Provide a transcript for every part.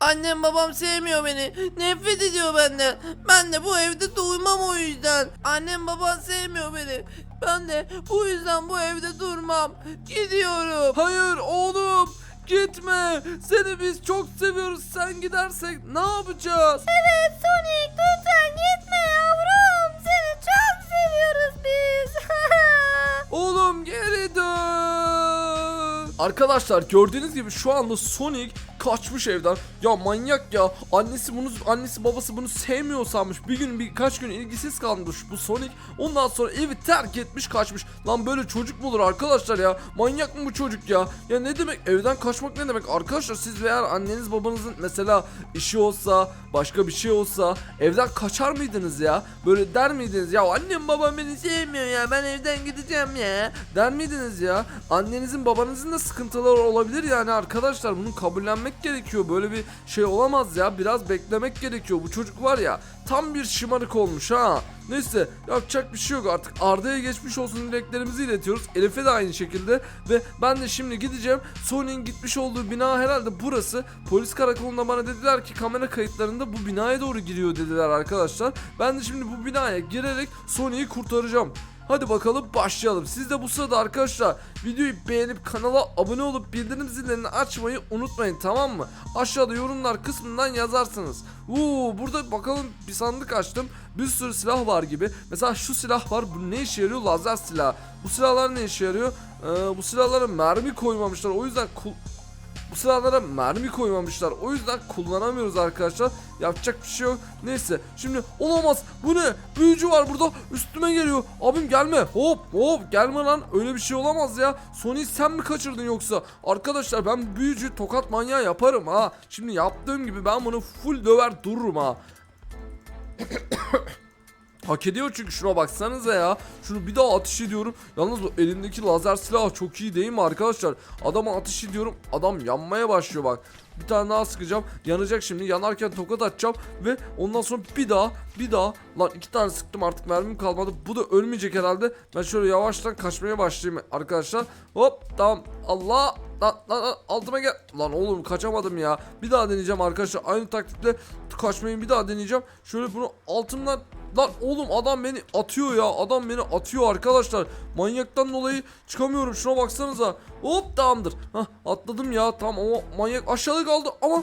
Annem babam sevmiyor beni. Nefret ediyor benden. Ben de bu evde durmam o yüzden. Annem babam sevmiyor beni. Ben de bu yüzden bu evde durmam. Gidiyorum. Hayır oğlum gitme. Seni biz çok seviyoruz. Sen gidersek ne yapacağız? Evet Sonic lütfen gitme yavrum. Seni çok seviyoruz biz. Oğlum geri dön. Arkadaşlar gördüğünüz gibi şu anda Sonic kaçmış evden. Ya manyak ya. Annesi bunu annesi babası bunu sevmiyor sanmış. Bir gün birkaç gün ilgisiz kalmış bu Sonic. Ondan sonra evi terk etmiş kaçmış. Lan böyle çocuk mu olur arkadaşlar ya? Manyak mı bu çocuk ya? Ya ne demek evden kaçmak ne demek? Arkadaşlar siz veya anneniz babanızın mesela işi olsa, başka bir şey olsa evden kaçar mıydınız ya? Böyle der miydiniz ya annem babam beni sevmiyor ya ben evden gideceğim ya. Der miydiniz ya? Annenizin babanızın da sıkıntıları olabilir yani arkadaşlar bunu kabullenmek gerekiyor. Böyle bir şey olamaz ya. Biraz beklemek gerekiyor. Bu çocuk var ya tam bir şımarık olmuş ha. Neyse yapacak bir şey yok artık Arda'ya geçmiş olsun dileklerimizi iletiyoruz Elif'e de aynı şekilde ve ben de şimdi gideceğim Sony'in gitmiş olduğu bina herhalde burası Polis karakolunda bana dediler ki kamera kayıtlarında bu binaya doğru giriyor dediler arkadaşlar Ben de şimdi bu binaya girerek Sony'yi kurtaracağım Hadi bakalım başlayalım. Siz de bu sırada arkadaşlar videoyu beğenip kanala abone olup bildirim zillerini açmayı unutmayın tamam mı? Aşağıda yorumlar kısmından yazarsınız. Uuu burada bakalım bir sandık açtım. Bir sürü silah var gibi. Mesela şu silah var. Bu ne işe yarıyor? Lazer silahı. Bu silahlar ne işe yarıyor? Ee, bu silahlara mermi koymamışlar. O yüzden bu silahlara mermi koymamışlar. O yüzden kullanamıyoruz arkadaşlar. Yapacak bir şey yok. Neyse. Şimdi olamaz. Bu ne? Büyücü var burada. Üstüme geliyor. Abim gelme. Hop hop. Gelme lan. Öyle bir şey olamaz ya. Sony sen mi kaçırdın yoksa? Arkadaşlar ben büyücü tokat manyağı yaparım ha. Şimdi yaptığım gibi ben bunu full döver dururum ha. Hak ediyor çünkü şuna baksanıza ya. Şunu bir daha ateş ediyorum. Yalnız bu elindeki lazer silahı çok iyi değil mi arkadaşlar? Adama ateş ediyorum. Adam yanmaya başlıyor bak. Bir tane daha sıkacağım. Yanacak şimdi. Yanarken tokat atacağım. Ve ondan sonra bir daha bir daha. Lan iki tane sıktım artık mermim kalmadı. Bu da ölmeyecek herhalde. Ben şöyle yavaştan kaçmaya başlayayım arkadaşlar. Hop tamam. Allah Lan, lan, lan altıma gel. Lan oğlum kaçamadım ya. Bir daha deneyeceğim arkadaşlar. Aynı taktikle kaçmayı bir daha deneyeceğim. Şöyle bunu altımdan Lan oğlum adam beni atıyor ya. Adam beni atıyor arkadaşlar. Manyaktan dolayı çıkamıyorum. Şuna baksanıza. Hop tamamdır. Hah atladım ya. Tamam ama manyak aşağıda kaldı ama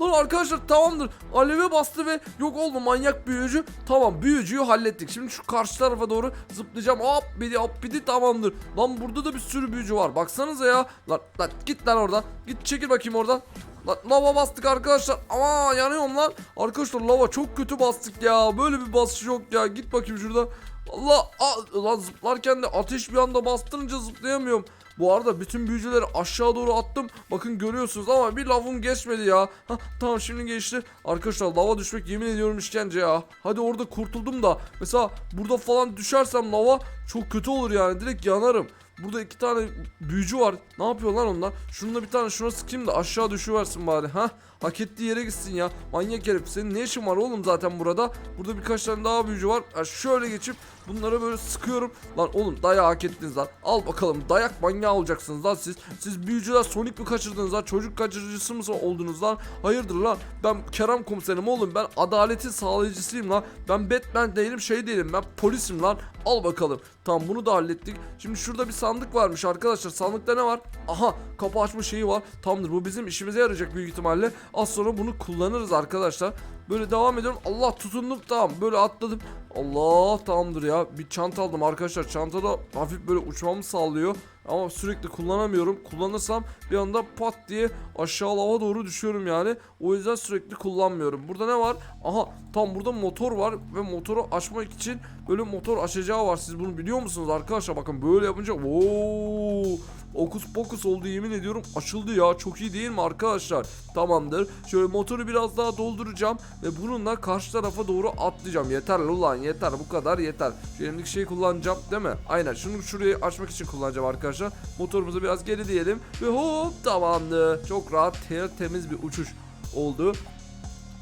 Lan arkadaşlar tamamdır. Aleve bastı ve yok oldu manyak büyücü. Tamam büyücüyü hallettik. Şimdi şu karşı tarafa doğru zıplayacağım. Hop bidi hop bidi tamamdır. Lan burada da bir sürü büyücü var. Baksanıza ya. Lan, lan git lan oradan. Git çekil bakayım oradan. Lan lava bastık arkadaşlar. Ama yanıyorum lan. Arkadaşlar lava çok kötü bastık ya. Böyle bir basış yok ya. Git bakayım şurada. Allah aa, lan zıplarken de ateş bir anda bastırınca zıplayamıyorum. Bu arada bütün büyücüleri aşağı doğru attım. Bakın görüyorsunuz ama bir lavım geçmedi ya. Hah, tamam şimdi geçti. Arkadaşlar lava düşmek yemin ediyorum işkence ya. Hadi orada kurtuldum da. Mesela burada falan düşersem lava çok kötü olur yani. Direkt yanarım. Burada iki tane büyücü var. Ne yapıyor lan onlar? Şununla bir tane şuna sıkayım da aşağı düşüversin bari. Ha? Hak ettiği yere gitsin ya. Manyak herif. Senin ne işin var oğlum zaten burada? Burada birkaç tane daha büyücü var. Ha, şöyle geçip bunlara böyle sıkıyorum. Lan oğlum dayağı hak ettiniz lan. Al bakalım dayak manyağı olacaksınız lan siz. Siz büyücüler Sonic mi kaçırdınız lan? Çocuk kaçırıcısı mı oldunuz lan? Hayırdır lan? Ben Kerem komiserim oğlum. Ben adaletin sağlayıcısıyım lan. Ben Batman değilim şey değilim. Ben polisim lan. Al bakalım. Tamam bunu da hallettik. Şimdi şurada bir sandık varmış arkadaşlar. Sandıkta ne var? Aha kapı açma şeyi var. Tamamdır bu bizim işimize yarayacak büyük ihtimalle. Az sonra bunu kullanırız arkadaşlar. Böyle devam ediyorum. Allah tutundum tamam. Böyle atladım. Allah tamamdır ya. Bir çanta aldım arkadaşlar. Çantada hafif böyle uçmamı sağlıyor. Ama sürekli kullanamıyorum. Kullanırsam bir anda pat diye aşağı lava doğru düşüyorum yani. O yüzden sürekli kullanmıyorum. Burada ne var? Aha tam burada motor var ve motoru açmak için böyle motor açacağı var. Siz bunu biliyor musunuz arkadaşlar? Bakın böyle yapınca ooo Okus pokus oldu yemin ediyorum açıldı ya. Çok iyi değil mi arkadaşlar? Tamamdır. Şöyle motoru biraz daha dolduracağım ve bununla karşı tarafa doğru atlayacağım. Yeter lan ulan yeter. Bu kadar yeter. Şu elimdeki şeyi kullanacağım değil mi? Aynen şunu şurayı açmak için kullanacağım arkadaşlar. Motorumuzu biraz geri diyelim ve hop tamamdır. Çok rahat temiz bir uçuş oldu.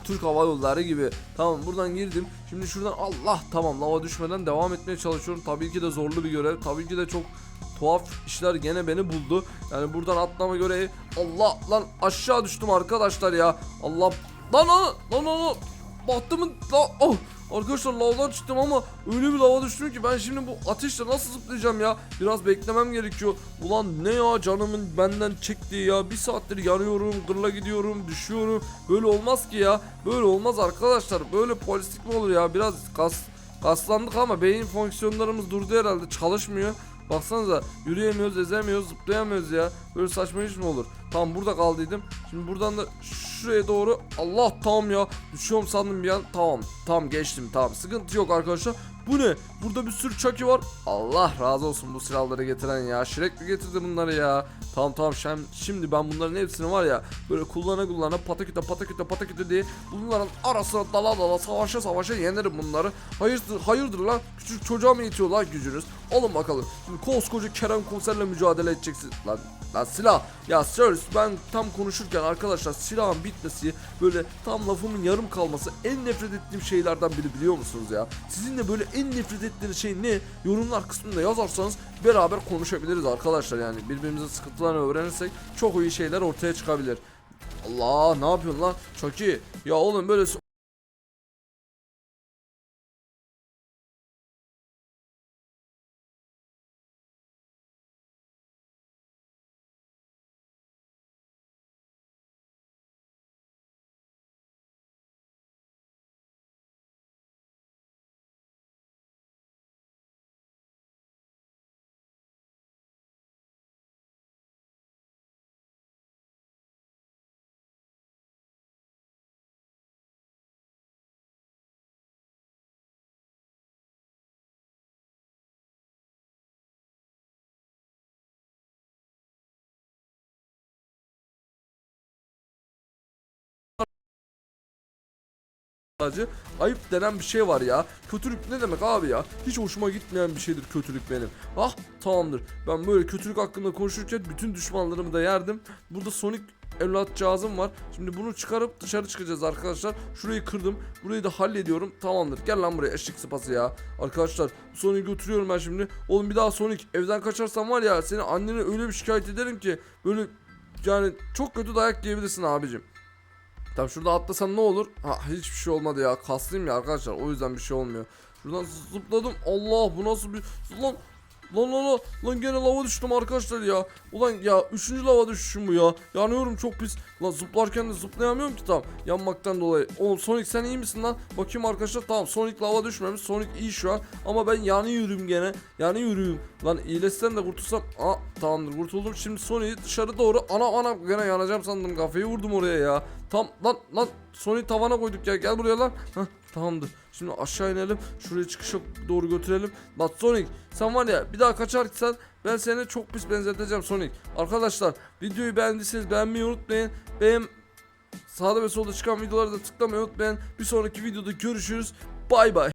Türk Hava Yolları gibi. Tamam buradan girdim. Şimdi şuradan Allah tamam. Lava düşmeden devam etmeye çalışıyorum. Tabii ki de zorlu bir görev. Tabii ki de çok tuhaf işler gene beni buldu. Yani buradan atlama göre Allah lan aşağı düştüm arkadaşlar ya. Allah lan lan lan lan. Bahtımın la oh. Arkadaşlar lavdan çıktım ama öyle bir lava düştüm ki ben şimdi bu ateşle nasıl zıplayacağım ya? Biraz beklemem gerekiyor. Ulan ne ya canımın benden çektiği ya. Bir saattir yanıyorum, gırla gidiyorum, düşüyorum. Böyle olmaz ki ya. Böyle olmaz arkadaşlar. Böyle polislik mi olur ya? Biraz kas kaslandık ama beyin fonksiyonlarımız durdu herhalde. Çalışmıyor. Baksanıza yürüyemiyoruz, ezemiyoruz, zıplayamıyoruz ya. Böyle saçma iş mi olur? Tamam burada kaldıydım. Şimdi buradan da şuraya doğru Allah tamam ya. Düşüyorum sandım bir an. Tamam. Tamam geçtim. Tamam. Sıkıntı yok arkadaşlar. Bu ne? Burada bir sürü çaki var. Allah razı olsun bu silahları getiren ya. Şirek mi getirdi bunları ya? Tamam tamam şimdi ben bunların hepsini var ya böyle kullana kullana pataküte pataküte pataküte diye bunların arasına dala dala savaşa savaşa yenerim bunları. Hayırdır hayırdır lan küçük çocuğa mı yetiyor lan gücünüz? Alın bakalım. Şimdi koskoca Kerem komiserle mücadele edeceksin. Lan Lan silah. Ya sirs ben tam konuşurken arkadaşlar silahın bitmesi böyle tam lafımın yarım kalması en nefret ettiğim şeylerden biri biliyor musunuz ya? Sizinle böyle en nefret ettiğiniz şey ne? Yorumlar kısmında yazarsanız beraber konuşabiliriz arkadaşlar yani. Birbirimizin sıkıntılarını öğrenirsek çok iyi şeyler ortaya çıkabilir. Allah ne yapıyorsun lan? Çok iyi. Ya oğlum böyle acı ayıp denen bir şey var ya. Kötülük ne demek abi ya? Hiç hoşuma gitmeyen bir şeydir kötülük benim. Ah tamamdır. Ben böyle kötülük hakkında konuşurken bütün düşmanlarımı da yerdim. Burada Sonic evlatcağızım var. Şimdi bunu çıkarıp dışarı çıkacağız arkadaşlar. Şurayı kırdım. Burayı da hallediyorum. Tamamdır. Gel lan buraya eşek sıpası ya. Arkadaşlar Sonic'i götürüyorum ben şimdi. Oğlum bir daha Sonic evden kaçarsan var ya seni annene öyle bir şikayet ederim ki böyle yani çok kötü dayak yiyebilirsin abicim. Tamam şurada atlasam ne olur? Ha hiçbir şey olmadı ya. Kaslıyım ya arkadaşlar. O yüzden bir şey olmuyor. Şuradan zıpladım. Allah bu nasıl bir... Lan Lan lan lan lan gene lava düştüm arkadaşlar ya. Ulan ya üçüncü lava düşüşüm bu ya. Yanıyorum çok pis. Lan zıplarken de zıplayamıyorum ki tam. Yanmaktan dolayı. Oğlum Sonic sen iyi misin lan? Bakayım arkadaşlar tamam Sonic lava düşmemiş. Sonic iyi şu an. Ama ben yani yürüyüm gene. Yani yürüyüm. Lan iyileşsem de kurtulsam. Aa tamamdır kurtuldum. Şimdi Sonic'i dışarı doğru. Ana ana gene yanacağım sandım. Kafayı vurdum oraya ya. Tam lan lan Sonic'i tavana koyduk ya. Gel buraya lan. Hah tamamdır. Şimdi aşağı inelim. Şuraya çıkışa doğru götürelim. Bak Sonic sen var ya bir daha kaçarsan ben seni çok pis benzeteceğim Sonic. Arkadaşlar videoyu beğendiyseniz beğenmeyi unutmayın. Benim sağda ve solda çıkan videoları da tıklamayı unutmayın. Bir sonraki videoda görüşürüz. Bay bay.